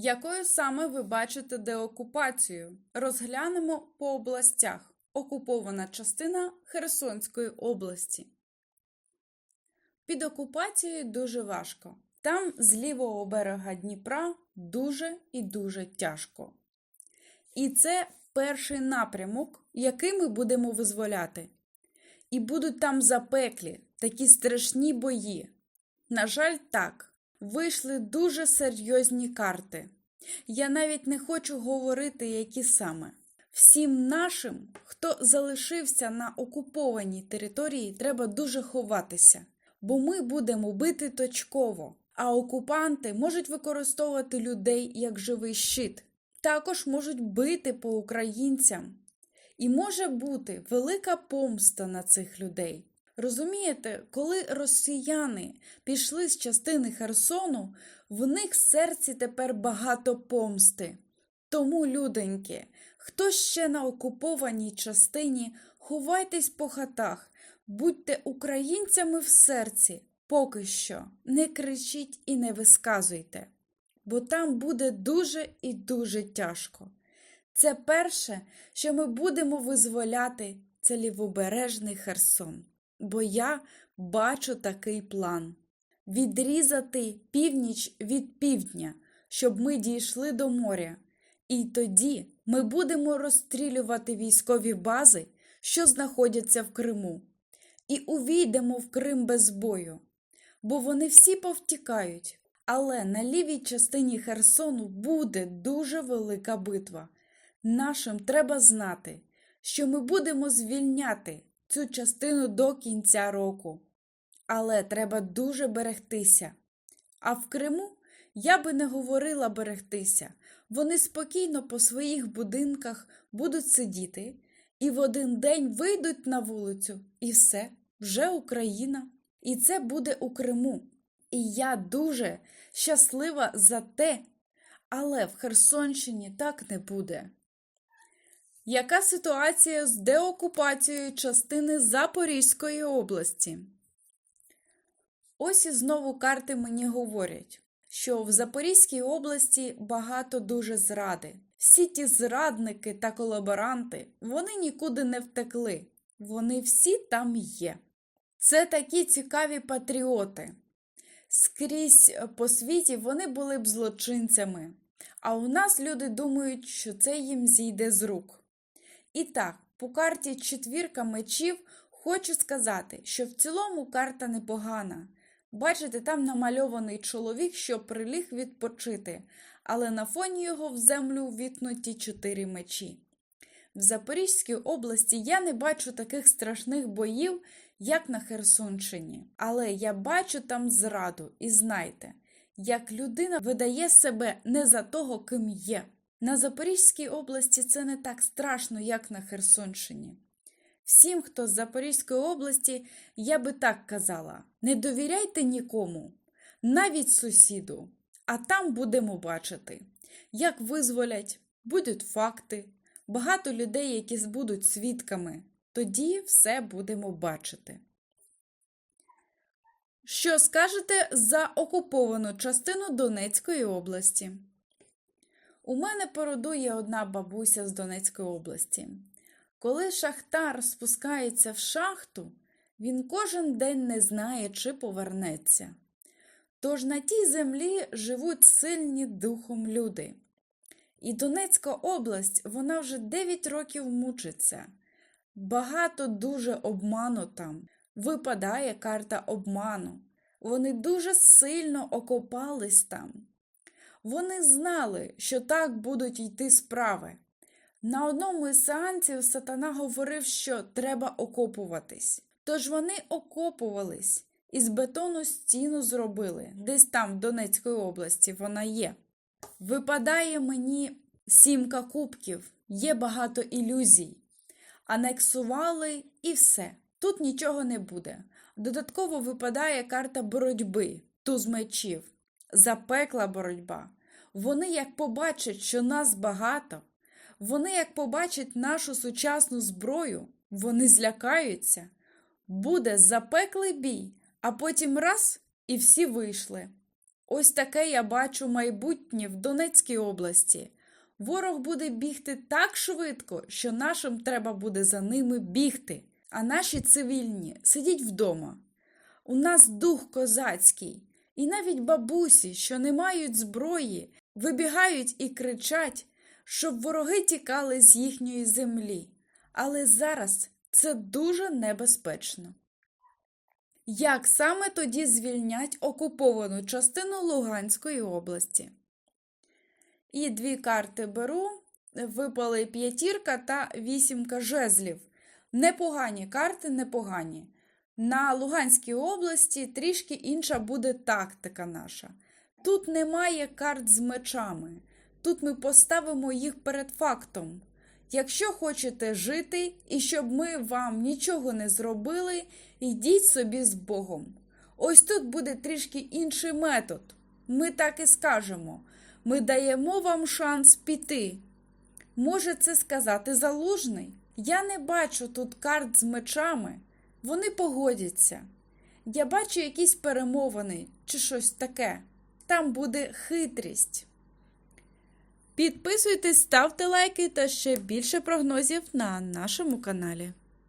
Якою саме ви бачите деокупацію? Розглянемо по областях. Окупована частина Херсонської області. Під окупацією дуже важко. Там з лівого берега Дніпра дуже і дуже тяжко. І це перший напрямок, який ми будемо визволяти. І будуть там запеклі такі страшні бої. На жаль, так, вийшли дуже серйозні карти. Я навіть не хочу говорити, які саме. Всім нашим, хто залишився на окупованій території, треба дуже ховатися, бо ми будемо бити точково, а окупанти можуть використовувати людей як живий щит. Також можуть бити по українцям. І може бути велика помста на цих людей. Розумієте, коли росіяни пішли з частини Херсону, в них в серці тепер багато помсти. Тому, люденьки, хто ще на окупованій частині, ховайтесь по хатах, будьте українцями в серці, поки що не кричіть і не висказуйте, бо там буде дуже і дуже тяжко. Це перше, що ми будемо визволяти, це лівобережний Херсон. Бо я бачу такий план: відрізати північ від півдня, щоб ми дійшли до моря. І тоді ми будемо розстрілювати військові бази, що знаходяться в Криму, і увійдемо в Крим без бою, бо вони всі повтікають. Але на лівій частині Херсону буде дуже велика битва. Нашим треба знати, що ми будемо звільняти цю частину до кінця року. Але треба дуже берегтися. А в Криму я би не говорила берегтися. Вони спокійно по своїх будинках будуть сидіти і в один день вийдуть на вулицю, і все, вже Україна. І це буде у Криму. І я дуже щаслива за те, але в Херсонщині так не буде. Яка ситуація з деокупацією частини Запорізької області? Ось і знову карти мені говорять, що в Запорізькій області багато дуже зради. Всі ті зрадники та колаборанти, вони нікуди не втекли. Вони всі там є. Це такі цікаві патріоти. Скрізь по світі вони були б злочинцями, а у нас люди думають, що це їм зійде з рук. І так, по карті четвірка мечів хочу сказати, що в цілому карта непогана. Бачите, там намальований чоловік, що приліг відпочити, але на фоні його в землю ввітнуті чотири мечі. В Запорізькій області я не бачу таких страшних боїв, як на Херсонщині. Але я бачу там зраду, і знайте, як людина видає себе не за того, ким є. На Запорізькій області це не так страшно, як на Херсонщині. Всім, хто з Запорізької області, я би так казала: не довіряйте нікому, навіть сусіду, а там будемо бачити, як визволять, будуть факти, багато людей, які будуть свідками. Тоді все будемо бачити. Що скажете за окуповану частину Донецької області? У мене породує одна бабуся з Донецької області. Коли шахтар спускається в шахту, він кожен день не знає, чи повернеться. Тож на тій землі живуть сильні духом люди. І Донецька область, вона вже 9 років мучиться. Багато дуже обману там. Випадає карта обману. Вони дуже сильно окопались там. Вони знали, що так будуть йти справи. На одному із сеансів сатана говорив, що треба окопуватись. Тож вони окопувались і з бетону стіну зробили, десь там, в Донецької області, вона є. Випадає мені сімка кубків, є багато ілюзій. Анексували і все. Тут нічого не буде. Додатково випадає карта боротьби, туз мечів, запекла боротьба. Вони як побачать, що нас багато, вони як побачать нашу сучасну зброю, вони злякаються. Буде запеклий бій, а потім раз і всі вийшли. Ось таке я бачу майбутнє в Донецькій області. Ворог буде бігти так швидко, що нашим треба буде за ними бігти, а наші цивільні сидіть вдома. У нас дух козацький, і навіть бабусі, що не мають зброї, вибігають і кричать, щоб вороги тікали з їхньої землі. Але зараз це дуже небезпечно. Як саме тоді звільнять окуповану частину Луганської області? І дві карти беру. Випали п'ятірка та вісімка жезлів. Непогані карти, непогані. На Луганській області трішки інша буде тактика наша. Тут немає карт з мечами. Тут ми поставимо їх перед фактом. Якщо хочете жити і щоб ми вам нічого не зробили, йдіть собі з Богом. Ось тут буде трішки інший метод. Ми так і скажемо: ми даємо вам шанс піти. Може це сказати залужний? Я не бачу тут карт з мечами. Вони погодяться. Я бачу якісь перемовини чи щось таке. Там буде хитрість. Підписуйтесь, ставте лайки та ще більше прогнозів на нашому каналі.